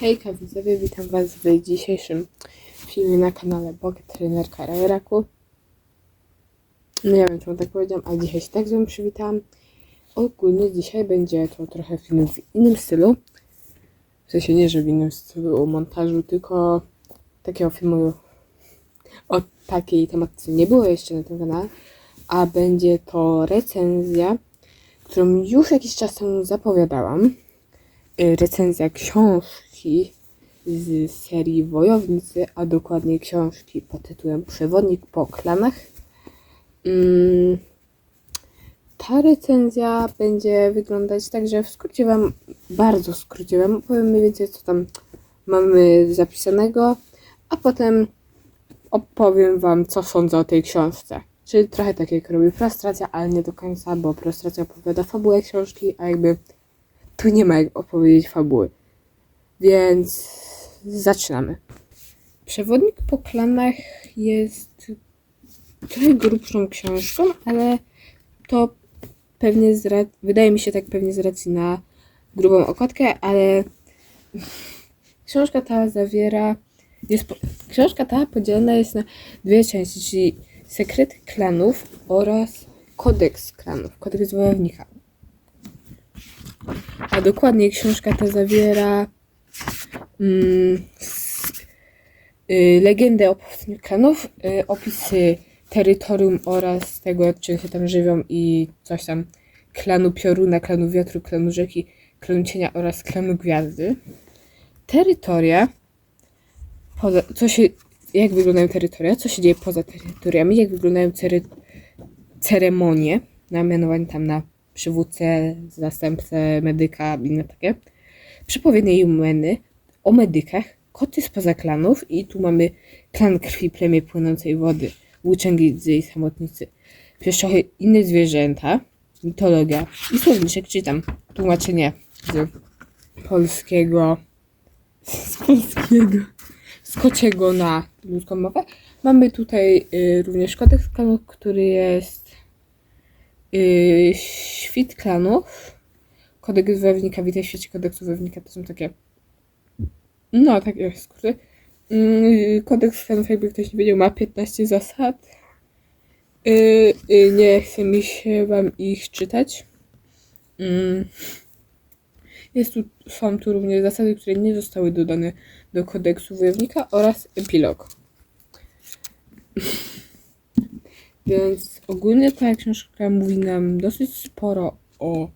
Hejka widzowie, witam was w dzisiejszym filmie na kanale Bogatrenerka Rajeraku. No nie wiem czemu tak powiedziałam, ale dzisiaj się tak z wami przywitam. Ogólnie dzisiaj będzie to trochę film w innym stylu. W sensie nie, że w innym stylu montażu, tylko takiego filmu o takiej tematyce nie było jeszcze na tym kanale. A będzie to recenzja, którą już jakiś czas temu zapowiadałam recenzja książki z serii Wojownicy, a dokładnie książki pod tytułem Przewodnik po klanach. Mm, Ta recenzja będzie wyglądać tak, że w skrócie Wam, bardzo w skrócie Wam opowiem mniej więcej, co tam mamy zapisanego, a potem opowiem Wam, co sądzę o tej książce. Czyli trochę tak jak robi Prostracja, ale nie do końca, bo Prostracja opowiada fabułę książki, a jakby tu nie ma jak opowiedzieć fabuły. Więc zaczynamy. Przewodnik po klanach jest trochę grubszą książką, ale to pewnie z ra- wydaje mi się tak pewnie z racji na grubą okładkę, ale książka ta zawiera jest książka ta podzielona jest na dwie części, czyli Sekrety klanów oraz Kodeks klanów, Kodeks wojownika. A dokładniej książka ta zawiera mm, s- y, legendę o powstaniu klanów, y, opisy terytorium oraz tego, czym się tam żywią i coś tam klanu pioruna, klanu wiatru, klanu rzeki, klanu cienia oraz klanu gwiazdy. Terytoria, poza, co się, jak wyglądają terytoria, co się dzieje poza terytoriami, jak wyglądają cery, ceremonie na mianowanie tam na przywódcę, zastępcę, medyka, inne takie. Przepowiednie Jumeny o medykach, koty spoza klanów i tu mamy klan krwi, plemię płynącej wody, łuczęgidzy i samotnicy, pieszczachy, inne zwierzęta, mitologia i słowniczek, czyli tam tłumaczenie z polskiego, z polskiego, z kociego na ludzką mowę. Mamy tutaj y, również kodeks który jest y, świt klanów, kodeks wojownika, witaj w świecie kodeksu wojownika, to są takie no, takie skróty. Mm, Kodeks klanów, jakby ktoś nie wiedział, ma 15 zasad. Y, y, nie chce mi się wam ich czytać. Jest tu, są tu również zasady, które nie zostały dodane do kodeksu wojownika oraz epilog. Więc ogólnie ta książka mówi nam dosyć sporo o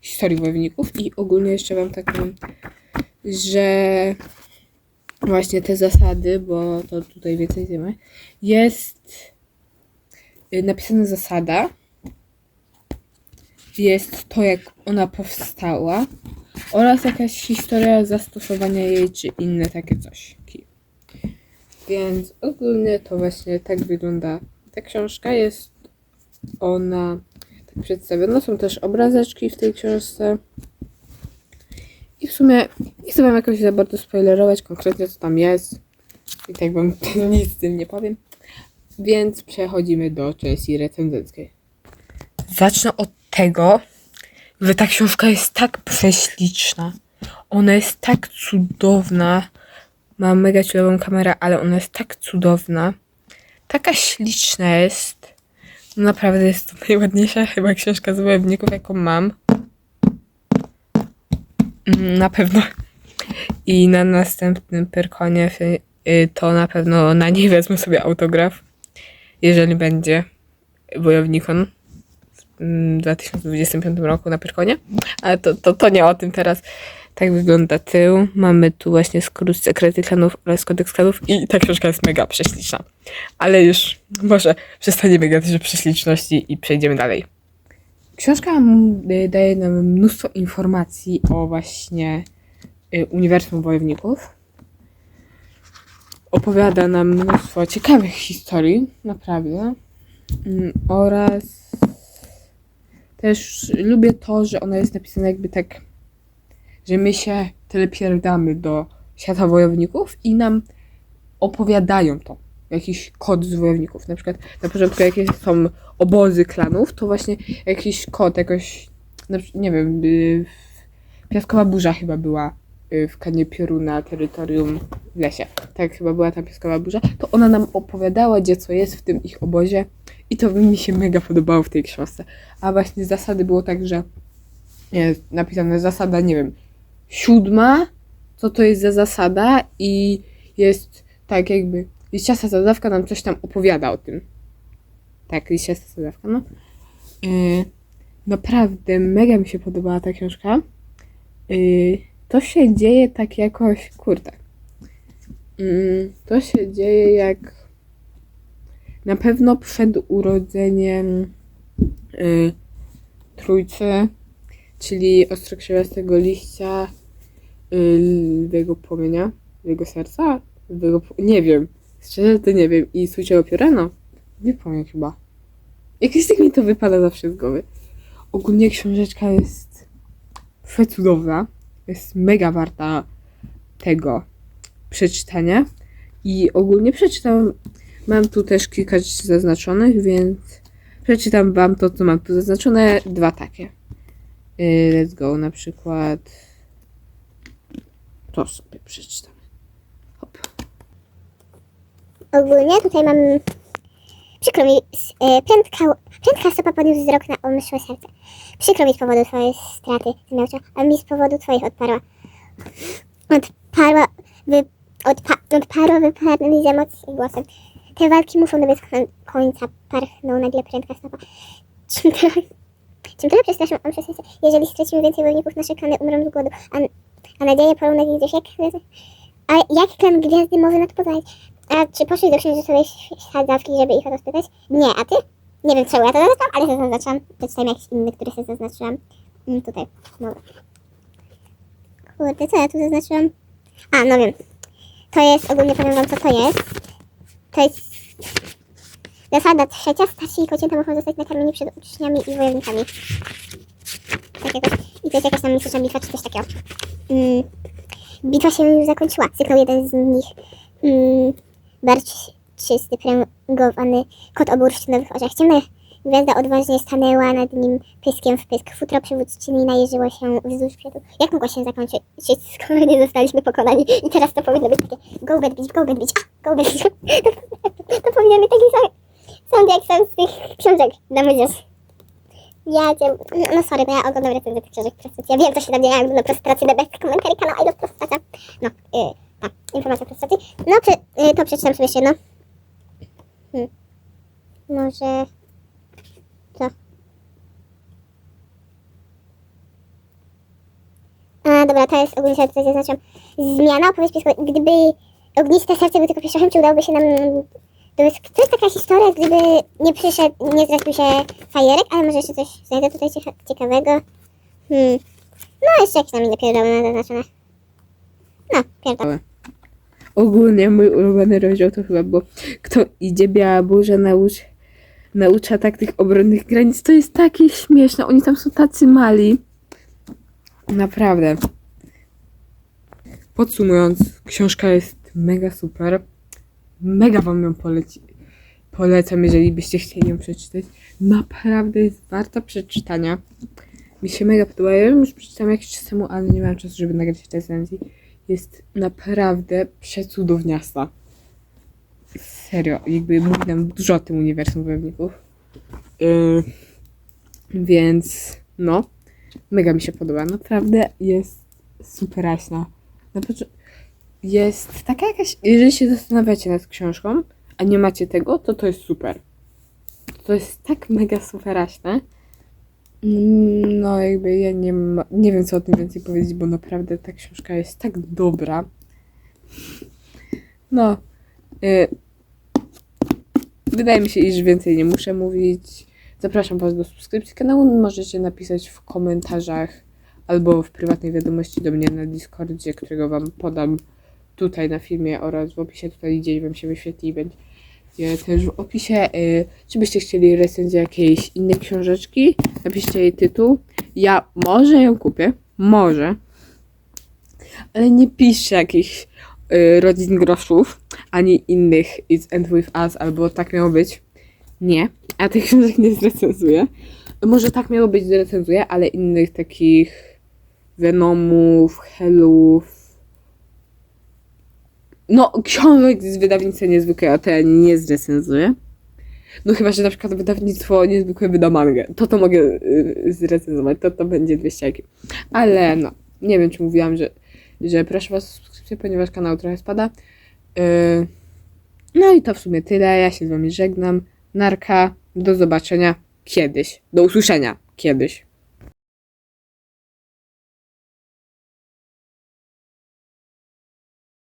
historii wojowników i ogólnie jeszcze wam tak powiem, że właśnie te zasady, bo to tutaj więcej wiemy, jest y, napisana zasada, jest to, jak ona powstała oraz jakaś historia zastosowania jej, czy inne takie coś. Więc ogólnie to właśnie tak wygląda ta książka. Jest ona tak przedstawiona. Są też obrazeczki w tej książce. I w sumie nie chcę wam jakoś za bardzo spoilerować konkretnie co tam jest. I tak wam nic z tym nie powiem. Więc przechodzimy do części recenzenckiej. Zacznę od tego, że ta książka jest tak prześliczna. Ona jest tak cudowna. Mam mega cudowną kamerę, ale ona jest tak cudowna. Taka śliczna jest. Naprawdę jest to najładniejsza chyba książka z wojowników, jaką mam. Mm, Na pewno. I na następnym Pyrkonie y, to na pewno na niej wezmę sobie autograf, jeżeli będzie Wojownikon w 2025 roku na Pyrkonie. Ale to, to, to nie o tym teraz. Tak wygląda tył. Mamy tu właśnie skrót sekrety klanów oraz kodeks klanów i ta książka jest mega prześliczna. Ale już może przestaniemy gadać o prześliczności i przejdziemy dalej. Książka y, daje nam mnóstwo informacji o właśnie y, uniwersum wojowników. Opowiada nam mnóstwo ciekawych historii, naprawdę. Mm, Oraz też lubię to, że ona jest napisana jakby tak, że my się telepierdamy do świata wojowników i nam opowiadają to. Jakiś kod z wojowników. Na przykład na początku jakieś są obozy klanów, to właśnie jakiś kod, jakoś, przy- nie wiem, y, piaskowa burza chyba była y, w kanie pioruna terytorium w lesie. Tak chyba była ta piaskowa burza. To ona nam opowiadała, gdzie co jest w tym ich obozie. I to mi się mega podobało w tej książce. A właśnie zasady było tak, że jest napisane zasada, nie wiem, siódma, co to jest za zasada i jest tak jakby liściasta zadawka nam coś tam opowiada o tym. Tak, liściasta zadawka, no. Yy, naprawdę mega mi się podobała ta książka. Yy, to się dzieje tak jakoś, kurde. Yy, to się dzieje jak na pewno przed urodzeniem yy, trójcy, czyli ostrokrzewiastego liścia, yy, lwego płomienia, lwego serca, lwego, p- nie wiem, szczerze to nie wiem, i słyszał piorano, nie pamiętam chyba. Jakoś tak mi to wypada zawsze z głowy. Ogólnie książeczka jest przecudowna, jest mega warta tego przeczytania i ogólnie przeczytałam, mam tu też kilka rzeczy zaznaczonych, więc przeczytam wam to, co mam tu zaznaczone, dwa takie. Yy, let's go, na przykład to sobie przeczytam. Hop. Ogólnie tutaj mam. Przykro mi, e, prędka, prędka stopa podniósł wzrok na omyśłe serce. Przykro mi z powodu twojej straty, zmiałcza, a mi z powodu twoich odparła. Odparła, wy, odpa, odparła wyparli z emocji głosem. Te walki muszą dobiec koń- końca, parchnął nagle prędka stopa. Czym tyle, czym tyle serce? Jeżeli stracimy więcej wojowników, nasze klany umrą z głodu, a, a nadzieję porówna gdzieś jak... A jak klan gwiazdy może nadpoznać? A czy poszli do księżycowej sadzawki, żeby ich o to spytać? Nie, a ty? Nie wiem czemu ja to zaznaczam, ale to zaznaczam. Przeczytajmy jakiś inny, który sobie zaznaczyłam. Mm, tutaj, dobra. Kurde, co ja tu zaznaczyłam? A, no wiem. To jest, ogólnie powiem wam co to jest. To jest zasada trzecia. Starsi i kocięta muszą zostać nakarmieni przed uczniami i wojownikami. Tak. I to jest jakaś tam mistyczna bitwa, czy coś takiego. Mm. Bitwa się już zakończyła. Syknął jeden z nich. Mm, barczysty, pręgowany kot o bursztynowych oczach. Ciemna gwiazda odważnie stanęła nad nim pyskiem w pysk. Futro przywódczyni najeżyło się wzdłuż przodu. Jak mogło się zakończyć, skoro nie zostaliśmy pokonani? I teraz to powinno być takie go bad bitch, go bad bitch, go bad bitch. To, to powinien być taki sam jak sam z tych książek dla młodzieży. Ja cię... No sorry, bo ja oglądam recenzję tych książek prostacji. Ja wiem, co się tam dzieje, ja oglądam prostację, the best komentary kanał I love prostacja. No, yy, tak, informacja o prostacji. No, prze, yy, to przeczytam sobie jeszcze jedno. Hmm. Może... Co? A, dobra, to jest ogólnie sobie tutaj zaznaczam. Zmiana, opowieść. Gdyby ogniste serce był tylko pieszczachem, czy udałoby się nam... To jest, to jest taka historia, gdyby nie przyszedł, nie zrespił się fajerek, ale może jeszcze coś znajdę tutaj cieka- ciekawego. Hmm. No, jeszcze jakieś tam inne pierdoły mam zaznaczone. No, pierdol. Ogólnie mój ulubiony rozdział to chyba było Kto idzie, biała burza naucz, naucza taktyk obronnych granic. To jest takie śmieszne. Oni tam są tacy mali. Naprawdę. Podsumując, książka jest mega super. Mega wam ją poleci polecam, jeżeli byście chcieli ją przeczytać. Naprawdę jest warta przeczytania. Mi się mega podoba. Ja już przeczytałam jakiś czas temu, ale nie miałam czasu, żeby nagrać recenzji jest naprawdę przecudowniasta. Serio, jakby mówi nam dużo o tym uniwersum wojowników. Yy, więc no, mega mi się podoba. Naprawdę jest superaśna. Na początku jest taka jakaś, jeżeli się zastanawiacie nad książką, a nie macie tego, to to jest super. To jest tak mega superaśne. No, jakby ja nie, ma, nie wiem, co o tym więcej powiedzieć, bo naprawdę ta książka jest tak dobra. No, y, wydaje mi się, iż więcej nie muszę mówić. Zapraszam Was do subskrypcji kanału. Możecie napisać w komentarzach albo w prywatnej wiadomości do mnie na Discordzie, którego Wam podam tutaj na filmie oraz w opisie. Tutaj gdzieś Wam się wyświetli i będzie też w opisie. Y, czy byście chcieli recenzję jakiejś innej książeczki? Napiszcie jej tytuł. Ja może ją kupię. Może. Ale nie piszcie jakichś y, rodzin groszów, ani innych It's End With Us, albo tak miało być. Nie. Ja tych książek nie zrecenzuję. Może tak miało być, zrecenzuję, ale innych takich Venomów, Hellów, No, książek z wydawnictwa niezwykłego to ja nie zrecenzuję. No chyba, że na przykład wydawnictwo niezwykłe wyda mangę. To to mogę y, zrecenzować, to to będzie dwie ścianki. Ale no, nie wiem czy mówiłam, że, że proszę was o subskrypcję, ponieważ kanał trochę spada. Y, no i to w sumie tyle. Ja się z wami żegnam. Narka. Do zobaczenia kiedyś. Do usłyszenia kiedyś.